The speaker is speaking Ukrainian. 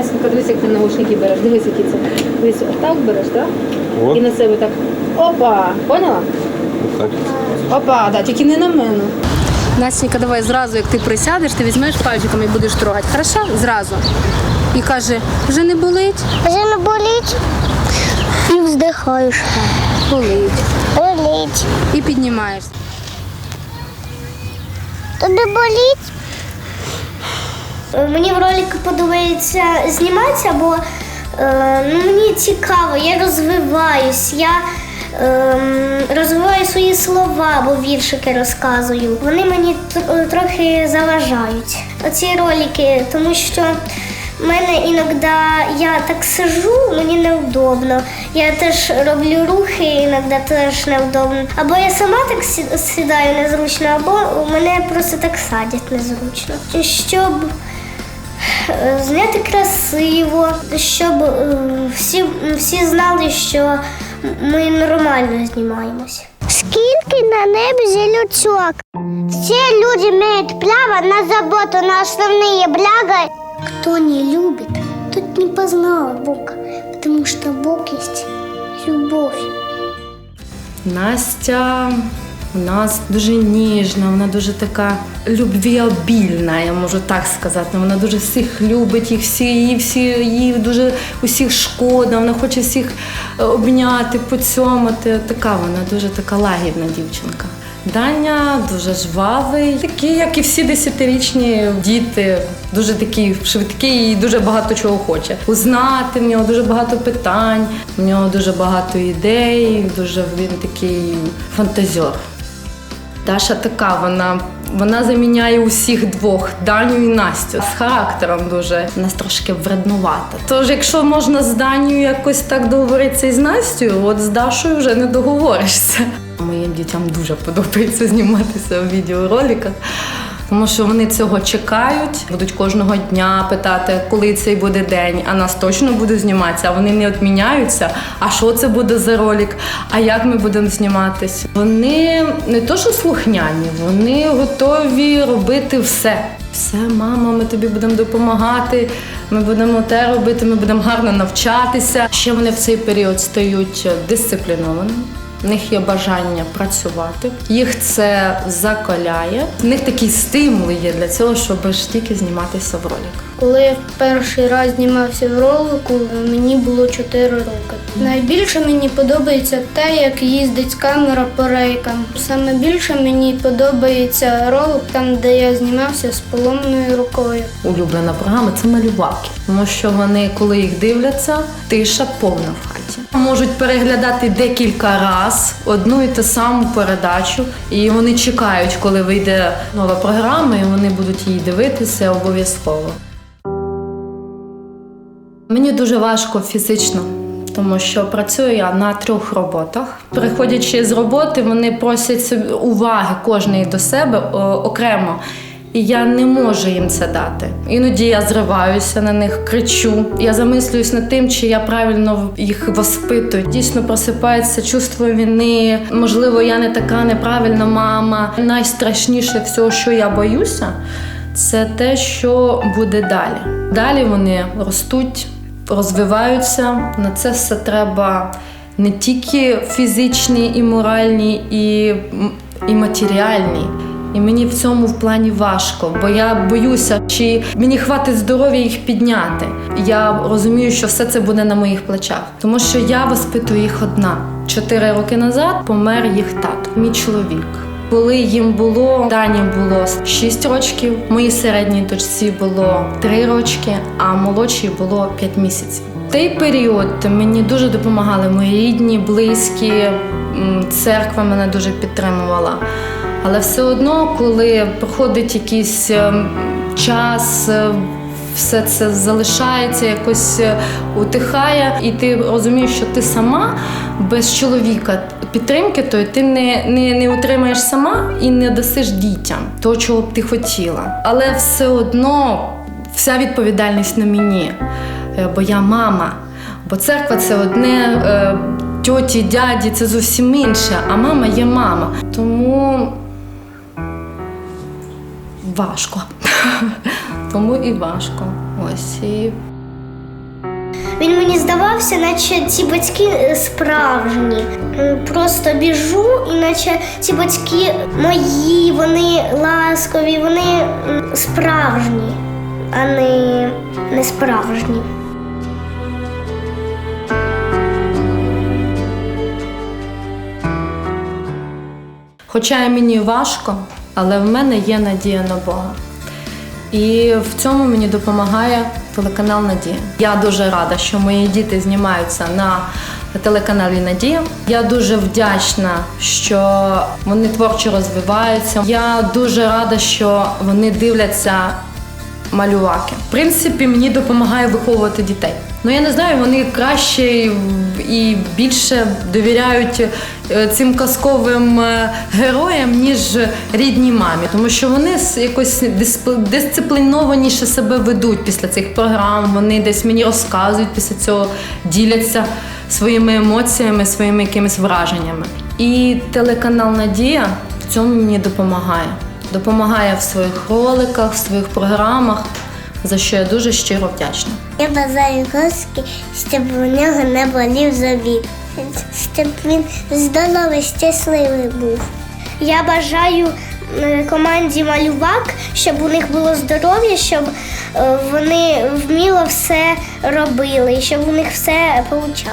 Настенька, дивись, як ти наушники береш. Дивись, які це. Дивись, отак береш, так? От. І на себе так. Опа! Поняла? Так. Опа, да, тільки не на мене. Настенька, давай зразу, як ти присядеш, ти візьмеш пальчиком і будеш трогати. Хорошо? Зразу. І каже, вже не болить? Вже не болить і вздихаєш. Болить. Болить. І піднімаєшся. Тобі болить? Мені в ролики подобається зніматися, бо е, ну, мені цікаво, я розвиваюсь, я ем, розвиваю свої слова, бо віршики розказую. Вони мені трохи заважають. Оці ролики, тому що в мене іноді я так сижу, мені неудобно. Я теж роблю рухи, іноді теж неудобно. Або я сама так сі- сідаю незручно, або мене просто так садять незручно. Щоб е, зняти красиво, щоб е, всі, всі знали, що ми нормально знімаємося. Скільки на небі зелючок? Все люди мають право на заботу, на основные блага. Кто не любит, тот не познал Бога, потому что Бог есть любовь. Настя у нас дуже ніжна, вона дуже така любвіобільна, я можу так сказати. Вона дуже всіх любить, їх всі, її всі їй дуже усіх шкода. Вона хоче всіх е, обняти, поцьомати. Така вона дуже така лагідна дівчинка. Даня дуже жвавий, такий, як і всі десятирічні діти, дуже такий швидкий і дуже багато чого хоче. Узнати в нього дуже багато питань, в нього дуже багато ідей, дуже він такий фантазер. Даша така, вона, вона заміняє усіх двох Даню і Настю з характером дуже. Нас трошки вреднувата. Тож, якщо можна з Данію якось так договоритися і з Настю, от з Дашою вже не договоришся. Моїм дітям дуже подобається зніматися в відеороликах. Тому що вони цього чекають, будуть кожного дня питати, коли цей буде день, а нас точно буде зніматися, а вони не відміняються. А що це буде за ролик? А як ми будемо зніматися? Вони не то, що слухняні, вони готові робити все. Все, мама, ми тобі будемо допомагати. Ми будемо те робити, ми будемо гарно навчатися. Ще вони в цей період стають дисциплінованими. В них є бажання працювати, їх це закаляє. В них такий стимул є для цього, щоб ж тільки зніматися в роликах. Коли я перший раз знімався в ролику, мені було 4 роки. Найбільше мені подобається те, як їздить камера по рейкам. Саме більше мені подобається ролик там, де я знімався з поломаною рукою. Улюблена програма це малюваки, тому що вони, коли їх дивляться, тиша повна в хаті. Можуть переглядати декілька раз одну і ту саму передачу, і вони чекають, коли вийде нова програма, і вони будуть її дивитися обов'язково. Мені дуже важко фізично, тому що працюю я на трьох роботах. Приходячи з роботи, вони просять уваги кожний до себе о, окремо. І я не можу їм це дати. Іноді я зриваюся на них, кричу. Я замислююсь над тим, чи я правильно їх воспитую. Дійсно просипається чувство вини. Можливо, я не така неправильна мама. Найстрашніше всього, що я боюся, це те, що буде далі. Далі вони ростуть, розвиваються. На це все треба не тільки фізичні і моральні, і, і матеріальні. І мені в цьому в плані важко, бо я боюся, чи мені хватить здоров'я їх підняти. Я розумію, що все це буде на моїх плечах, тому що я воспитую їх одна. Чотири роки назад помер їх тато, мій чоловік. Коли їм було Дані було 6 років, моїй середній дочці було 3 рочки, а молодшій було 5 місяців. В той період мені дуже допомагали мої рідні, близькі, церква мене дуже підтримувала. Але все одно, коли проходить якийсь ем, час, е, все це залишається, якось е, утихає, і ти розумієш, що ти сама без чоловіка підтримки, то ти не, не, не отримаєш сама і не дасиш дітям того, чого б ти хотіла. Але все одно вся відповідальність на мені, е, бо я мама. Бо церква це одне, е, тьоті, дяді це зовсім інше, а мама є мама. Тому важко. Тому і важко. Ось і хвилювався, наче ці батьки е, справжні. Просто біжу, і наче ці батьки мої, вони ласкові, вони справжні, а не, не. Хоча і мені важко, але в мене є надія на Бога. І в цьому мені допомагає телеканал Надія. Я дуже рада, що мої діти знімаються на телеканалі Надія. Я дуже вдячна, що вони творчо розвиваються. Я дуже рада, що вони дивляться малюваки. В принципі, мені допомагає виховувати дітей. Ну я не знаю, вони краще і- більше довіряють е, цим казковим е, героям, ніж рідній мамі, тому що вони якось дисциплінованіше себе ведуть після цих програм. Вони десь мені розказують після цього, діляться своїми емоціями, своїми якимись враженнями. І телеканал Надія в цьому мені допомагає. Допомагає в своїх роликах, в своїх програмах, за що я дуже щиро вдячна. Я бажаю Господи, щоб у нього не болів завіт, щоб він здоровий, щасливий був. Я бажаю е, команді малювак, щоб у них було здоров'я, щоб е, вони вміло все робили, щоб у них все вийшло.